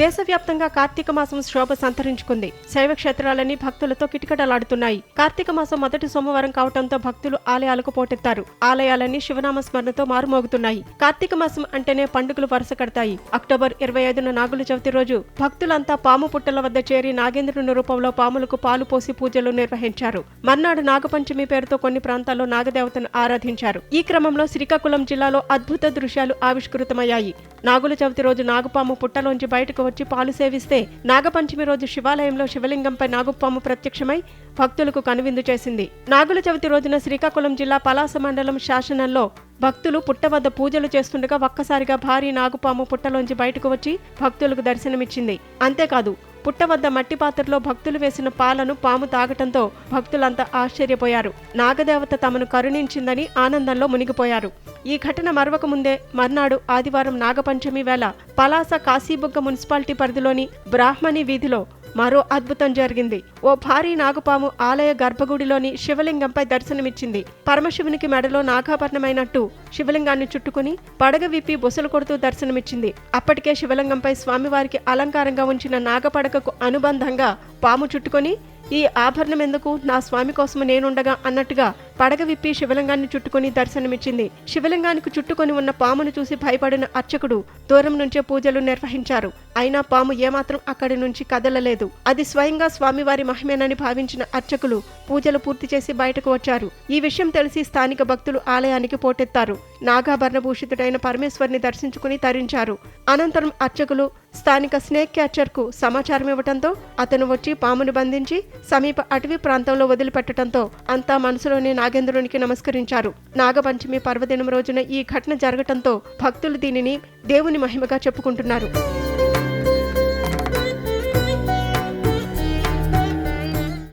దేశవ్యాప్తంగా కార్తీక మాసం శోభ సంతరించుకుంది. శైవ క్షేత్రాలన్నీ భక్తులతో కిటకిటలాడుతున్నాయి. కార్తీక మాసం మొదటి సోమవారం కావడంతో భక్తులు ఆలయాలకు పోటెత్తారు. ఆలయాలన్నీ శివనామ స్మరణతో మారుమోగుతున్నాయి. కార్తీక మాసం అంటేనే పండుగలు వరుస కడతాయి. అక్టోబర్ ఇరవై ఐదున నాగుల చవితి రోజు భక్తులంతా పాము పుట్టల వద్ద చేరి నాగేంద్రుని రూపంలో పాములకు పాలు పోసి పూజలు నిర్వహించారు. మర్నాడు నాగపంచమి పేరుతో కొన్ని ప్రాంతాల్లో నాగదేవతను ఆరాధించారు. ఈ క్రమంలో శ్రీకాకుళం జిల్లాలో అద్భుత దృశ్యాలు ఆవిష్కృతమయ్యాయి. నాగుల చవితి రోజు నాగుపాము పుట్టలోంచి బయటకు వచ్చి పాలు సేవిస్తే నాగపంచమి రోజు శివాలయంలో శివలింగంపై నాగుపాము ప్రత్యక్షమై భక్తులకు కనువిందు చేసింది. నాగుల చవితి రోజున శ్రీకాకుళం జిల్లా పలాస మండలం శాసనంలో భక్తులు పుట్ట వద్ద పూజలు చేస్తుండగా ఒక్కసారిగా భారీ నాగుపాము పుట్టలోంచి బయటకు వచ్చి భక్తులకు దర్శనమిచ్చింది. అంతేకాదు పుట్ట వద్ద మట్టి పాత్రలో భక్తులు వేసిన పాలను పాము తాగటంతో భక్తులంతా ఆశ్చర్యపోయారు. నాగదేవత తమను కరుణించిందని ఆనందంలో మునిగిపోయారు. ఈ ఘటన మరవక ముందే మర్నాడు ఆదివారం నాగపంచమి వేళ పలాస కాశీబుగ్గ మున్సిపాలిటీ పరిధిలోని బ్రాహ్మణి వీధిలో మరో అద్భుతం జరిగింది. ఓ భారీ నాగుపాము ఆలయ గర్భగుడిలోని శివలింగంపై దర్శనమిచ్చింది. పరమశివునికి మెడలో నాగాభరణమైనట్టు శివలింగాన్ని చుట్టుకుని పడగ విప్పి బొసలు కొడుతూ దర్శనమిచ్చింది. అప్పటికే శివలింగంపై స్వామివారికి అలంకారంగా ఉంచిన నాగపడకకు అనుబంధంగా పాము చుట్టుకొని ఈ ఆభరణం ఎందుకు? నా స్వామి కోసం నేనుండగా అన్నట్టుగా పడగ విప్పి శివలింగాన్ని చుట్టుకుని దర్శనమిచ్చింది. శివలింగానికి చుట్టుకొని ఉన్న పామును చూసి భయపడిన అర్చకుడు దూరం నుంచే పూజలు నిర్వహించారు. అయినా పాము ఏమాత్రం అక్కడి నుంచి కదలలేదు. అది స్వయంగా స్వామివారి మహిమేనని భావించిన అర్చకులు పూజలు పూర్తి చేసి బయటకు వచ్చారు. ఈ విషయం తెలిసి స్థానిక భక్తులు ఆలయానికి పోటెత్తారు. నాగాభరణ భూషితుడైన పరమేశ్వరిని దర్శించుకుని తరించారు. అనంతరం అర్చకులు స్థానిక స్నేక్ క్యాచర్కు సమాచారం ఇవ్వడంతో అతను వచ్చి పామును బంధించి సమీప అటవీ ప్రాంతంలో వదిలిపెట్టడంతో అంతా మనసులోనే నాగేంద్రునికి నమస్కరించారు. నాగపంచమి పర్వదినం రోజున ఈ ఘటన జరగటంతో భక్తులు దీనిని దేవుని మహిమగా చెప్పుకుంటున్నారు.